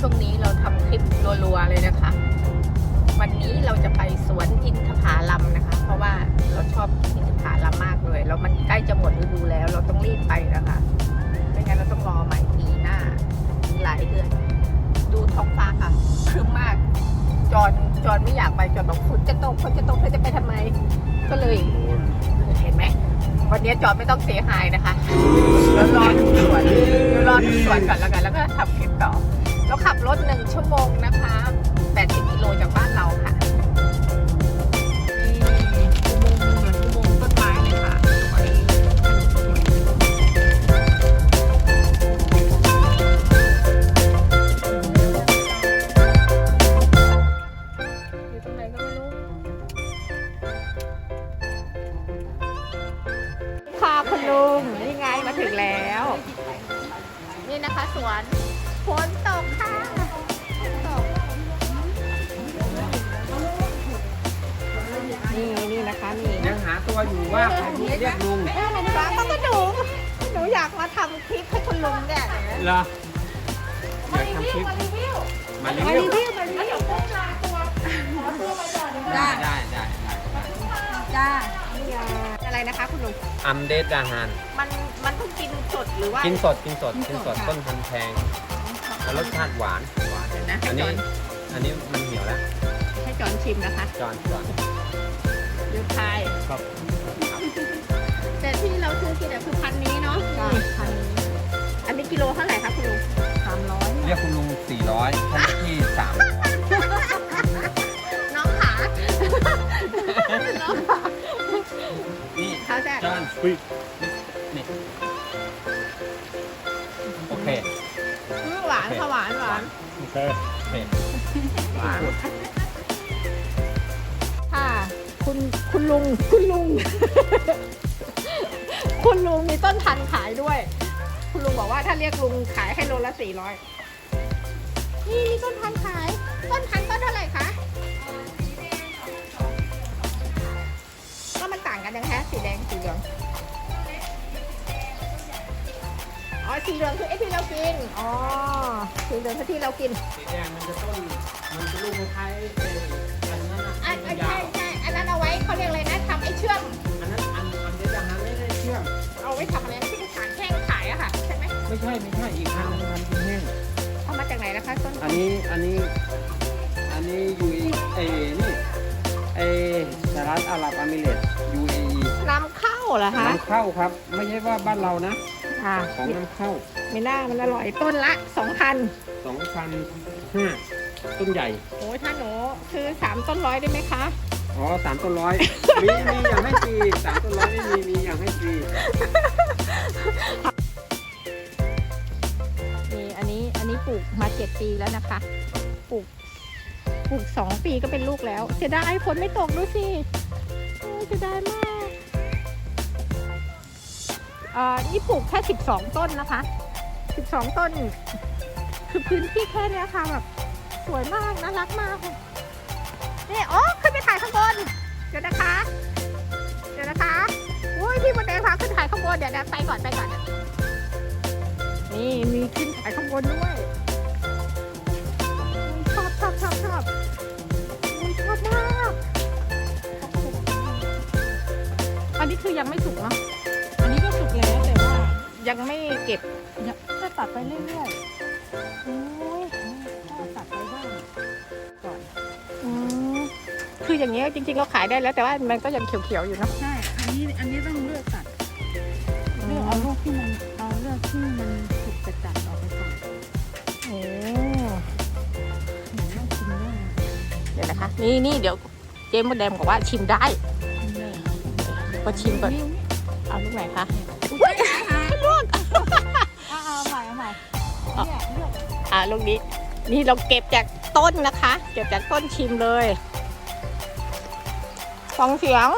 ช่วงนี้เราทำคลิปรัวๆเลยนะคะ วันนี้เราจะไปสวนอินทผลัมนะคะ เพราะว่าเราชอบอินทผลัมมากเลย แล้วมันใกล้จะหมดฤดูแล้ว เราต้องรีบไปนะคะไม่งั้นเราต้องรอใหม่ปีหน้าอีกหลายเดือน ดูท้องฟ้าค่ะครึ้มมาก จอนจอนไม่อยากไปจอนบอกฝนจะตกฝนจะตกเธอจะไปทำไม ก็เลยเห็นไหมวันนี้จอนไม่ต้องเสียหายนะคะเดี๋ยวรอดูสวนดูรอดูสวนก่อนแล้วกัน แล้วก็ทำคลิปต่อ เราขับรถหนึ่งชั่วโมงนะคะ 80 กิโลจากบ้านเราค่ะนี่อุโมงค์เหมือนอุโมงค์ต้นไม้เลยค่ะไว้อยู่ตรงไหนก็ไม่รู้ค่ะคุณลุงนี่ไงมาถึงแล้ว นี่นะคะสวน ฝนตกค่ะฝนตกนี่นี่นะคะนี่ยังหาตัวอยู่ว่าใครเรียกลุงเอ๊ะฟ้าเขาก็หนูหนูอยากมาทำคลิปให้คุณลุงเนี่ยเหรออยากทำคลิปมารีวิวมารีมาวิรีววิวมารีวิวพวกลาตัวขอตัวไปก่อนได้ได้ได้จ้าอะไรนะคะคุณลุงอัมเดตอาหารมันมันต้องกินสดหรือว่ากินสดกินสดกินสดต้นพันธุ์แพง แล้วรสชาติหวาน หวาน เดี๋ยวนะให้อันจนี้ อนอันนี้มันเหี่ยวแล้วให้จอนชิมนะคะจอนจอนดูพาย ครับแต่ที่เราซื้อกินเนี่ยคือพันนี้เนาะพันอันนี้กิโลเท่าไหร่คะคุณลุงสามร้อยเรียกคุณลุง400ท่านที่300น้องขาน้องขานี่เขาจะจอนคุยนี่านค่ะหวานหวานโอเคโอเคหวานค่ะ คุณคุณลุงคุณลุง คุณลุงมีต้นพันธุ์ขายด้วย คุณลุงบอกว่าถ้าเรียกลุงขายให้โลละสี่ร้อยนี่มีต้นพันธุ์ขาย ต้นพันธุ์ต้นเท่าไหร่คะก็มันต่างกันยังคะสีแดงสีเหลืองอ๋อสีเหลืองคือไอ้ที่เรากิน อ๋อสี เหลืองคือที่เรากินสีแดงมันจะต้น มันจะลูกคล้ายๆเอออันนั้นอัอะนอันยาใช่วใช่อันนั้นเอาไว้เขาเรียกอะไรนะทำไอ้เชื่อม อันนั้นอันอันเดตอาหารไม่ได้เชื่อม เอาไว้ทำอะไรนะที่เป็นสารแห้งขายอะค่ะใช่ไหมไม่ใช่ไม่ใช่อีกอันหนึงมันเป็นแห้ง เอามาจากไหนนะคะต้นอันนี้อันนี้อันนี้ยูเอนี่เอสหรัฐอาหรับเมิเรตส์ UAE นำเข้าเหรอคะนำเข้าครับ ไม่ใช่ว่าบ้านเรานะ ค่ะของนำเข้า ไม่น่ามันอร่อยต้นละสองพัน 2,005ต้นใหญ่ โอ้ยถ้าหนูซื้อสามต้นร้อยได้ไหมคะ อ๋อสามต้นร้อย มีมีอย่างให้ฟรีสามต้นร้อยไม่มี มีอย่างให้ฟรี นี่อันนี้อันนี้ปลูกมาเจ็ดปีแล้วนะคะ ปลูกปลูกสองปีก็เป็นลูกแล้วเสียดายฝนไม่ตกดูสิโอ้ยเสียดายมากอ่านี่ปลูกแค่สิบสองต้นนะคะสิบสองต้น คือพื้นที่แค่นี้ค่ะแบบสวยมากน่ารักมากนี่โอ้ขึ้นไปถ่ายข้างบน เดี๋ยวนะคะ เดี๋ยวนะคะอุ้ยพี่บนแดงพาขึ้นถ่ายข้างบนเดี๋ยวนะไปก่อนไปก่อนนี่มีขึ้นถ่ายข้างบนด้วยชอบชอบชอบชอบชอบมากอันนี้คือยังไม่สุกเนาะอันนี้ก็สุกแล้วแต่ว่ายังไม่เก็บอย่าถ้าตัดไปเรื่อยๆ คืออย่างเงี้ยจริงๆเราขายได้แล้วแต่ว่ามันก็ยังเขียวๆอยู่เนาะใช่ อันนี้อันนี้ต้องเลือกตัดเลือกเอาลูกที่มันเอาเลือกที่มันสุกจัดจัดๆออกไปก่อนโอ้เหมือนน่ากินได้เดี๋ยวนะคะ นี่นี่เดี๋ยวเจ๊มดแดงบอกว่าชิมได้กินได้ก็ชิมก่อนนี่เอาลูกไหนคะลวกเอาเอาใหม่เอาใหม่เนี่ยเลือกอ่าลูกนี้ นี่เราเก็บจากต้นนะคะ เก็บจากต้นชิมเลย ฟังเสียง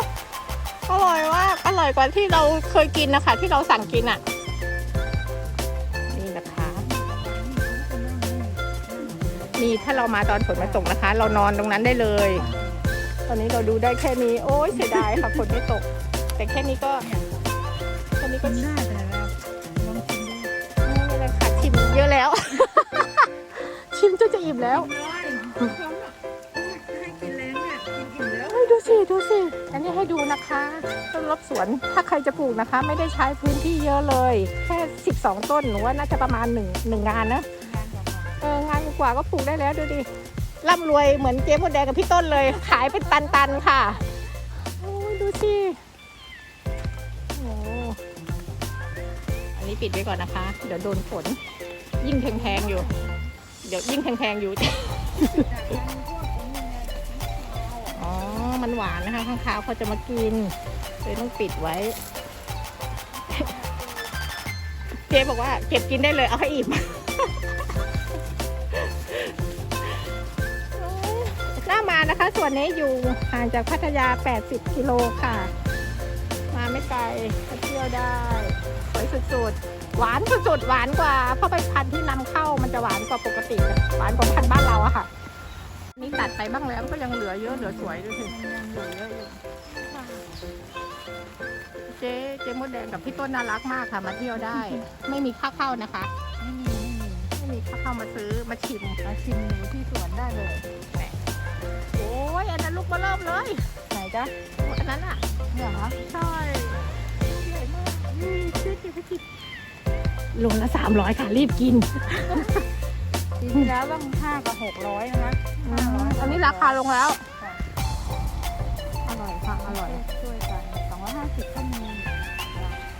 อร่อยมาก อร่อยกว่าที่เราเคยกินนะคะ ที่เราสั่งกินอะ นี่นะคะ นี่ถ้าเรามาตอนฝนมาตกนะคะ เรานอนตรงนั้นได้เลย ตอนนี้เราดูได้แค่นี้ โอ้ยเสียดายค่ะฝนไม่ตก แต่แค่นี้ก็แค่นี้ก็นได้แต่เราลองกินดูไม่เป็นไรค่ะชิมเยอะแล้ว ชิมจนจะอิ่มแล้ว นนี้ให้ดูนะคะต้นรบสวนถ้าใครจะปลูกนะคะ ไม่ได้ใช้พื้นที่เยอะเลย แค่ 12 ต้นหนูว่าน่าจะประมาณ1งงานนะเอองานกว่าก็ปลูกได้แล้วดูดิร่ำรวยเหมือนเจ๊มดแดงกับพี่ต้นเลย ขายเป็นตันๆค่ะโอ้ยดูสิโอ้อันนี้ปิดไว้ก่อนนะคะ เดี๋ยวโดนฝนยิ่งแพงๆอยู่ เดี๋ยวยิ่งแพงๆอยู่อ๋อ มันหวานนะคะข้างคาวเขาจะมากินเลยต้องปิดไว้ เจ๊บอกว่าเก็บกินได้เลยเอาให้อิ่มหน่ามานะคะ ส่วนนี้อยู่ห่างจากพัทยา 80 กิโลค่ะ มาไม่ไกลมาเที่ยวได้สวยสุดๆหวานสุดๆหวานกว่าเพราะเป็นพันธุ์ที่นำเข้ามันจะหวานกว่าปกติหวานกว่า นี่ตัดไปบ้างแล้วก็ยังเหลือเยอะเหลือสวยดูสิยังเหลือเยอะอยู่เจ๊เจ๊มดแดงกับพี่ต้นน่ารักมากค่ะ มาเที่ยวได้ ไม่มีค่าเข้านะคะไม่มีไม่มีไม่มีค่าเข้ามาซื้อมาชิมมาชิมหนูที่สวนได้เลยโอ้ยอันนั้นลูกมาเริ่มเลยไหนจ๊ะอันนั้นอะเนี่ยเหรอใช่ใหญ่มากอืมซื้อกินไปกินลงละสามร้อยค่ะรีบกิน ปีที่แล้วต้องห้ากับหกร้อยนะคะห้าร้อยอันนี้ราคาลงแล้ว อร่อยค่ะอร่อย ช่วยกันสองร้อยห้าสิบก็มี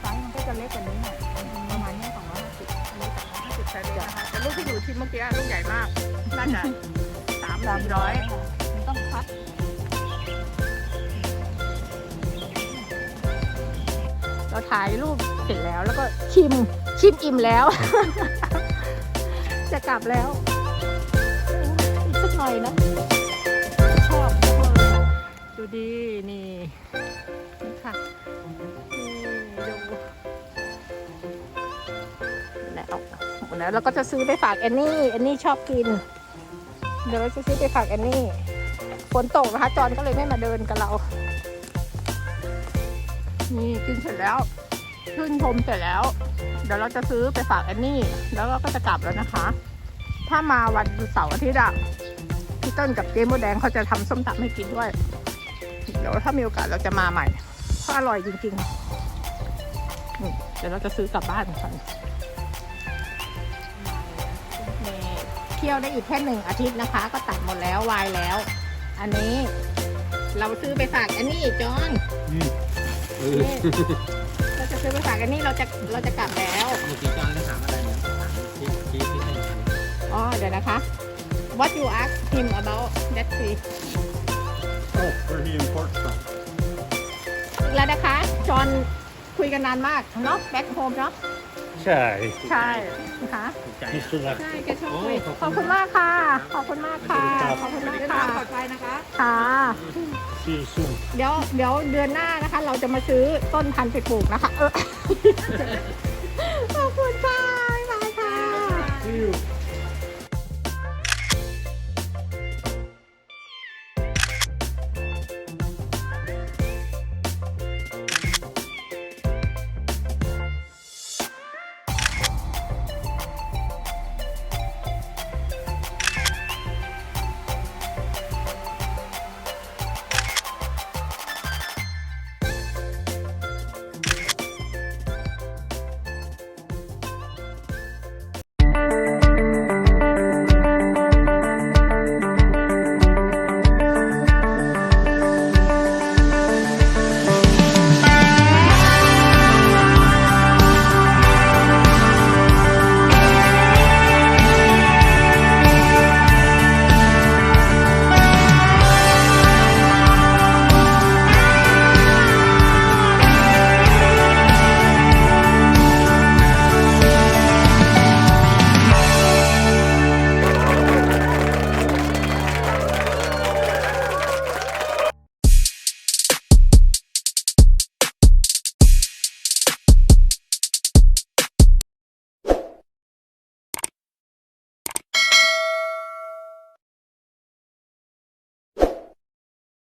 ไซส์มันก็จะเล็กกว่านี้หน่อยประมาณเนี้สองร้อยห้าสิบอันนี้สองร้อยห้าสิบใช่เลยนะคะแต่ลูกที่หนูชิมเมื่อกี้ลูกใหญ่มาก น่าจะสามสี่ร้อยมันต้องคัดเราถ่ายรูปเสร็จแล้วแล้วก็ชิมชิมอิ่มแล้ว จะกลับแล้วอีกสักหน่อยนะ ชอบเลยดูดี นี่นี่ค่ะนี่ดูแล้วแล้วเราก็จะซื้อไปฝากแอนนี่แอนนี่ชอบกิน เดี๋ยวเราจะซื้อไปฝากแอนนี่ฝนตกนะคะจอนก็เลยไม่มาเดินกับเรา นี่กินเสร็จแล้ว ขึ้นชมเสร็จแล้ว เดี๋ยวเราจะซื้อไปฝากแอนนี่ แล้วเราก็จะกลับแล้วนะคะ ถ้ามาวันเสาร์อาทิตย์อะพี่ต้นกับเจ๊มดแดงเขาจะทำส้มตำให้กินด้วย เดี๋ยวถ้ามีโอกาสเราจะมาใหม่เพราะอร่อยจริงๆนี่เดี๋ยวเราจะซื้อกลับบ้านกันนี่เคี่ยวได้อีกแค่หนึ่งอาทิตย์นะคะ ก็ตัดหมดแล้ววายแล้ว อันนี้ เราซื้อไปฝากแอนนี่จอน เออนี่เราจะซื้อไปฝากกันนี่เราจะเราจะกลับแล้ว เมื่อกี้จอนก็ถามอะไรเนี่ยถามที่ที่ที่ให้ถามอ๋อ เดี๋ยวนะคะ What you ask him about that tree Oh, where he imports from. อีกแล้วนะคะจอห์นคุยกันนานมากเนาะ back home เนาะ Chai. ใช่นะคะถูกใจ Mr. Left. ใช่แกชอบคุย โอ้ขขออบบคุคุณณมากค่ะ ขอบคุณมากค่ะ ขอบคุณมากเดินค่ะทางปลอดภัยนะคะ ค่ะ See you soon. เดี๋ยวเดี๋ยวเดือนหน้านะคะ เราจะมาซื้อต้นพันธุ์ไปปลูกนะคะเออ